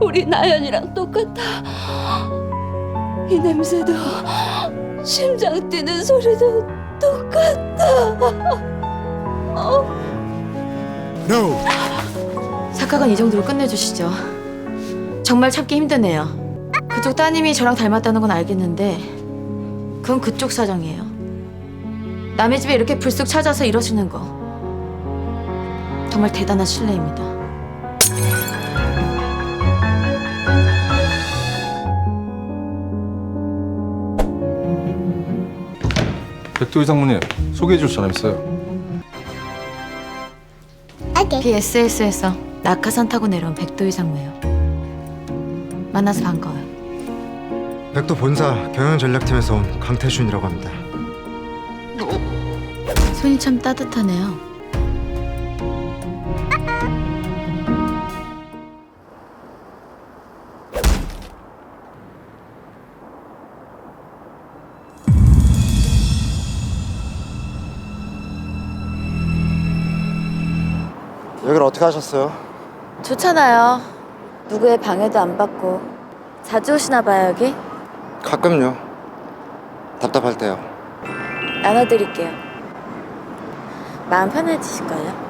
우리 나연이랑 똑같아. 이 냄새도 심장 뛰는 소리도 똑같아. No. 사각은 이 정도로 끝내주시죠. 정말 참기 힘드네요. 그쪽 따님이 저랑 닮았다는 건 알겠는데 그건 그쪽 사정이에요. 남의 집에 이렇게 불쑥 찾아서 이러시는 거 정말 대단한 신뢰입니다. 백도희 상무님 소개해줄 사람 있어요? PSS에서 낙하산 타고 내려온 백도희 상무예요. 만나서 반가워요. 백도 본사 경영전략팀에서 온 강태준이라고 합니다. 손이 참 따뜻하네요. 여기를 어떻게 하셨어요? 좋잖아요. 누구의 방해도 안 받고 자주 오시나 봐요 여기. 가끔요. 답답할 때요. 나눠드릴게요. 마음 편해지실 거예요.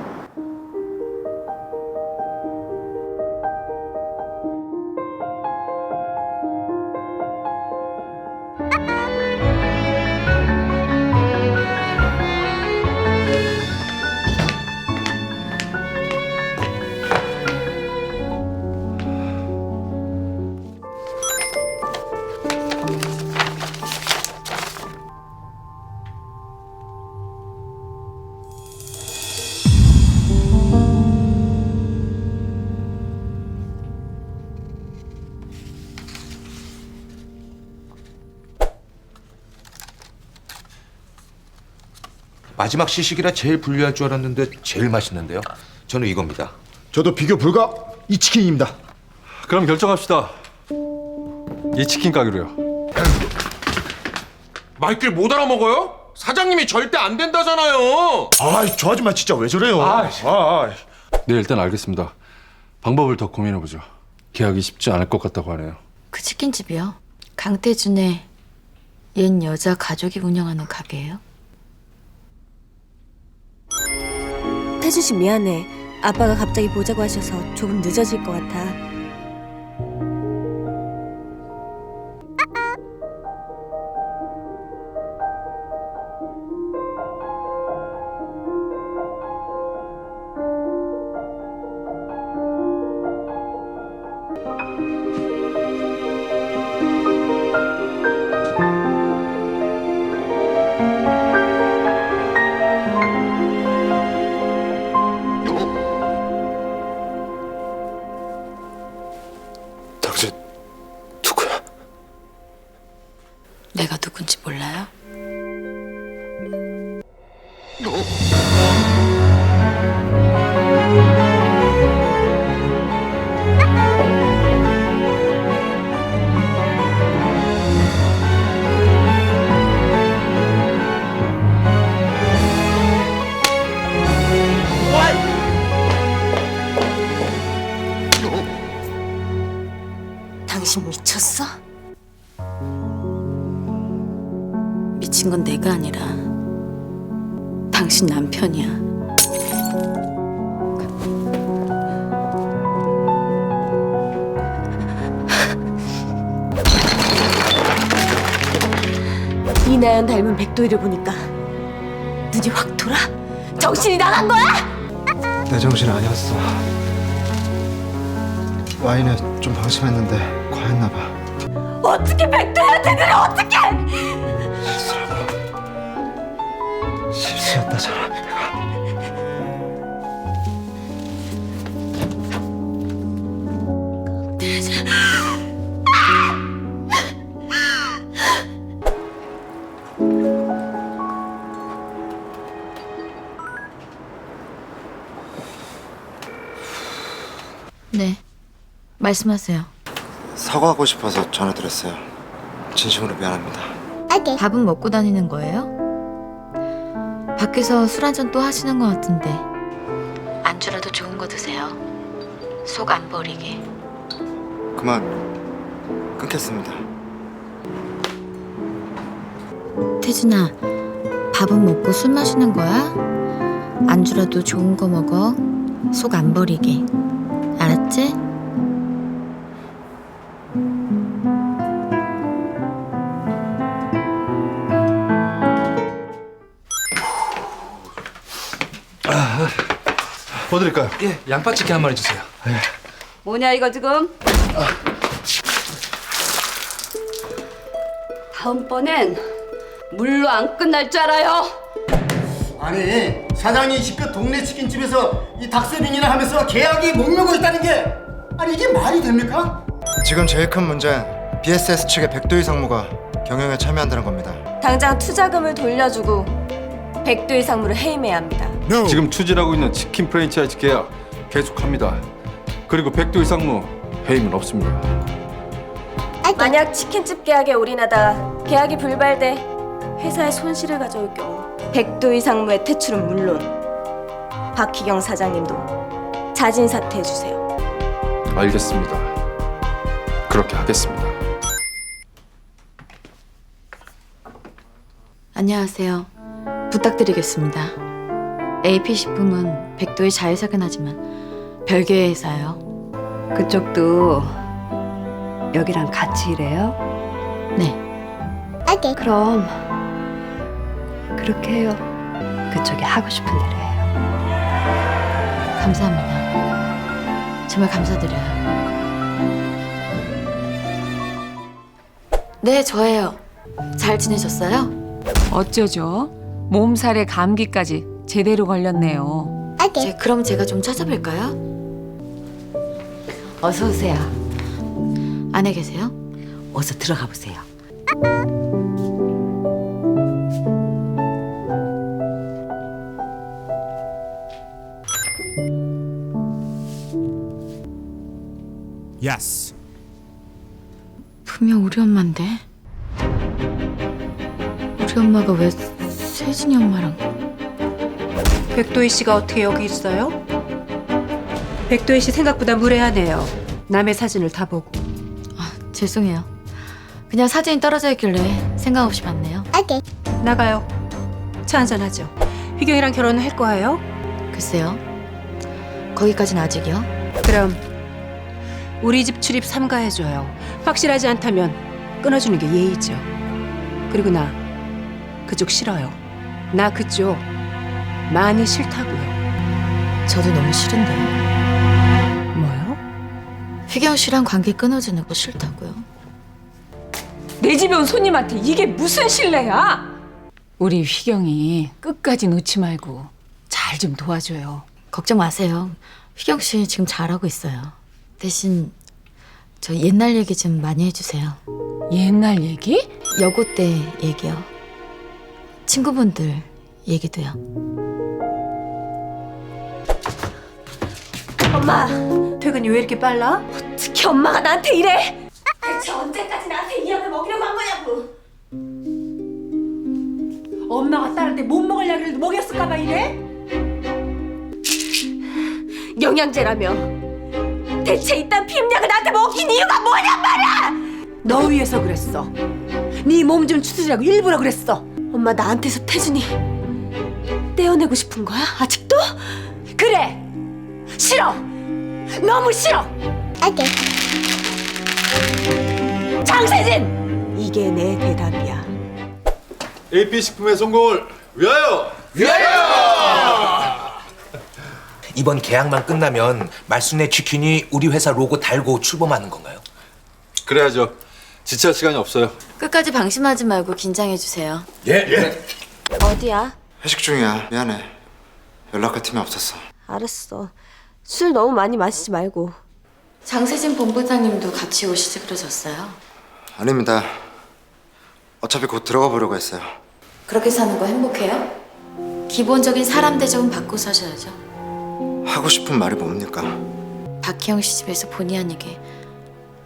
마지막 시식이라 제일 불리할 줄 알았는데 제일 맛있는데요. 저는 이겁니다. 저도 비교 불가 이 치킨입니다. 그럼 결정합시다. 이 치킨 가기로요. 말귀를 못 알아먹어요? 사장님이 절대 안 된다잖아요. 아이 저 아줌마 진짜 왜 저래요? 아, 아, 네 일단 알겠습니다. 방법을 더 고민해 보죠. 계약이 쉽지 않을 것 같다고 하네요. 그 치킨집이요. 강태준의 옛 여자 가족이 운영하는 가게예요. 태준 씨 미안해. 아빠가 갑자기 보자고 하셔서 조금 늦어질 것 같아. 미친 건 내가 아니라 당신 남편이야. 이나연 닮은 백도희를 보니까 눈이 확 돌아? 정신이 나간 거야? 내 정신 아니었어. 와인에 좀 방심했는데 과했나 봐. 어떻게 백도희한테 그래 어떻게? 실수였다 사람이. 네. 말씀하세요. 사과하고 싶어서 전화드렸어요. 진심으로 미안합니다. 밥은 먹고 다니는 거예요? 밖에서 술 한잔 또 하시는 것 같은데. 안주라도 좋은 거 드세요. 속 안 버리게. 그만 끊겠습니다. 태진아, 밥은 먹고 술 마시는 거야? 안주라도 좋은 거 먹어. 속 안 버리게. 알았지? 뭐 드릴까요? 예, 양파치킨 한 마리 주세요. 뭐냐 이거 지금? 다음번엔 물로 안 끝날 줄 알아요. 아니 사장이 시끄 동네 치킨집에서 이 닭세빙이나 하면서 계약이 목매고 있다는 게 아니 이게 말이 됩니까? 지금 제일 큰 문제는 BSS 측의 백도희 상무가 경영에 참여한다는 겁니다. 당장 투자금을 돌려주고 백도의 상무를 해임해야 합니다. 지금 추진하고 있는 치킨 프랜차이즈 계약 계속합니다. 그리고 백도 이상무 해임은 없습니다. 만약 치킨집 계약에 올인하다 계약이 불발돼 회사에 손실을 가져올 경우 백도의 상무의 퇴출은 물론 박희경 사장님도 자진 사퇴해 주세요. 알겠습니다. 그렇게 하겠습니다. 안녕하세요. 부탁드리겠습니다. AP식품은 백도의 자회사긴 하지만 별개의 회사예요. 그쪽도 여기랑 같이 일해요? 네. 그럼 그렇게 해요. 그쪽이 하고 싶은 대로 해요. 감사합니다. 정말 감사드려요. 네, 저예요. 잘 지내셨어요? 어쩌죠? 몸살에 감기까지 제대로 걸렸네요. 제, 그럼 제가 좀 찾아뵐까요? 어서 오세요. 안에 계세요? 어서 들어가 보세요. Yes. 분명 우리 엄마인데. 우리 엄마가 왜 세진이 엄마랑 백도희 씨가 어떻게 여기 있어요? 백도희 씨 생각보다 무례하네요. 남의 사진을 다 보고. 아, 죄송해요. 그냥 사진이 떨어져 있길래 생각 없이 봤네요. 나가요. 차 한잔 하죠. 휘경이랑 결혼할 거예요? 글쎄요. 거기까진 아직이요. 그럼 우리 집 출입 삼가해줘요. 확실하지 않다면 끊어주는 게 예의죠. 그리고 나 그쪽 싫어요. 나 그쪽 많이 싫다고요. 저도 너무 싫은데요. 뭐요? 휘경 씨랑 관계 끊어지는 거 싫다고요. 내 집에 온 손님한테 이게 무슨 신뢰야? 우리 휘경이 끝까지 놓지 말고 잘 좀 도와줘요. 걱정 마세요. 휘경 씨 지금 잘하고 있어요. 대신 저 옛날 얘기 좀 많이 해주세요. 옛날 얘기? 여고 때 얘기요. 친구분들 얘기도요. 엄마, 퇴근이 왜 이렇게 빨라? 특히 엄마가 나한테 이래? 대체 언제까지 나한테 이 약을 먹이려고 한 거냐고? 엄마가 딸한테 못 먹을 약을 먹였을까봐 이래? 영양제라며. 대체 이딴 피임약을 나한테 먹인 이유가 뭐냔 말이야! 너 위해서 그랬어. 네 몸 좀 추스리라고 일부러 그랬어. 엄마 나한테서 태준이 떼어내고 싶은 거야? 아직도? 그래. 싫어. 너무 싫어. 장세진. 이게 내 대답이야. AP 식품의 성공을 위하여! 이번 계약만 끝나면 말순의 치킨이 우리 회사 로고 달고 출범하는 건가요? 그래야죠. 지체할 시간이 없어요. 끝까지 방심하지 말고 긴장해 주세요. 예. 어디야? 회식 중이야. 미안해. 연락할 틈이 없었어. 알았어. 술 너무 많이 마시지 말고. 장세진 본부장님도 같이 오시지 그러셨어요. 아닙니다. 어차피 곧 들어가 보려고 했어요. 그렇게 사는 거 행복해요? 기본적인 사람 대접은 받고 사셔야죠. 하고 싶은 말이 뭡니까? 박희영 씨 집에서 본의 아니게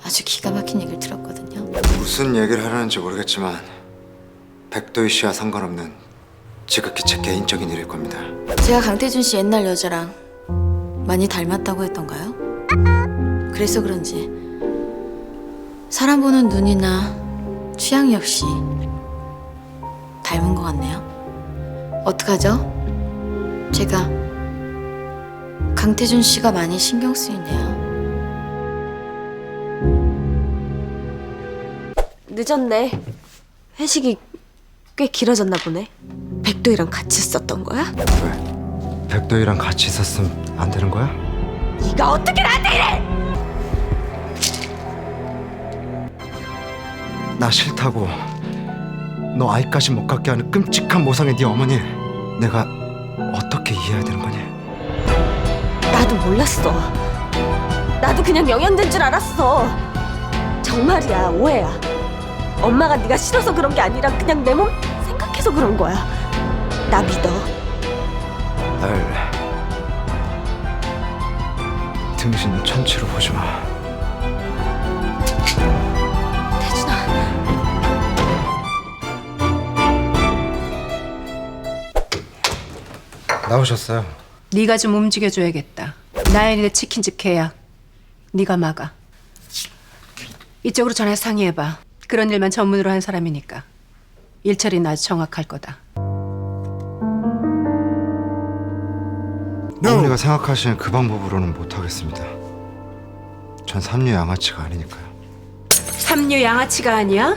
아주 기가 막힌 얘기를 들었거든요. 무슨 얘기를 하려는지 모르겠지만 백도희 씨와 상관없는 지극히 제 개인적인 일일 겁니다. 제가 강태준 씨 옛날 여자랑 많이 닮았다고 했던가요? 그래서 그런지 사람 보는 눈이나 취향 역시 닮은 것 같네요. 어떡하죠? 제가 강태준 씨가 많이 신경 쓰이네요. 늦었네. 회식이 꽤 길어졌나 보네. 백도이랑 같이 썼던 거야? 왜? 백도희랑 같이 있었으면 안 되는 거야? 네가 어떻게 나한테 이래? 나 싫다고 너 아이까지 못 갖게 하는 끔찍한 모성의 네 어머니 내가 어떻게 이해해야 되는 거니? 나도 몰랐어. 나도 그냥 영연된 줄 알았어. 정말이야 오해야. 엄마가 네가 싫어서 그런 게 아니라 그냥 내 몸 생각해서 그런 거야. 나 믿어. 날 등신 천치로 보지 마. 태준아. 나오셨어요. 네가 좀 움직여줘야겠다. 나연이네 치킨집 계약 네가 막아. 이쪽으로 전화 상의해봐. 그런 일만 전문으로 한 사람이니까 일처리는 아주 정확할 거다. 어머니가 생각하시는 그 방법으로는 못 하겠습니다. 전 삼류 양아치가 아니니까요. 삼류 양아치가 아니야?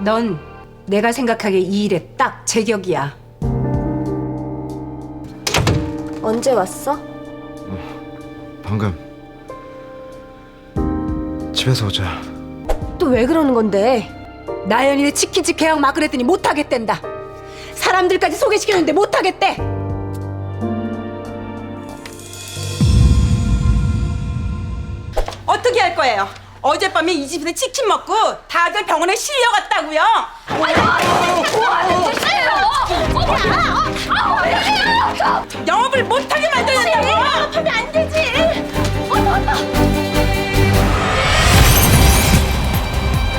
넌 내가 생각하기에 이 일에 딱 제격이야. 언제 왔어? 방금 집에서 오자. 또 왜 그러는 건데? 나연이네 치킨집 계약 막으랬더니 못하겠댄다. 사람들까지 소개시켰는데 못하겠대. 거예요. 어젯밤에 이 집에서 치킨 먹고 다들 병원에 실려갔다고요. 영업을 못하게 만들었다고. 영업하면 안 되지.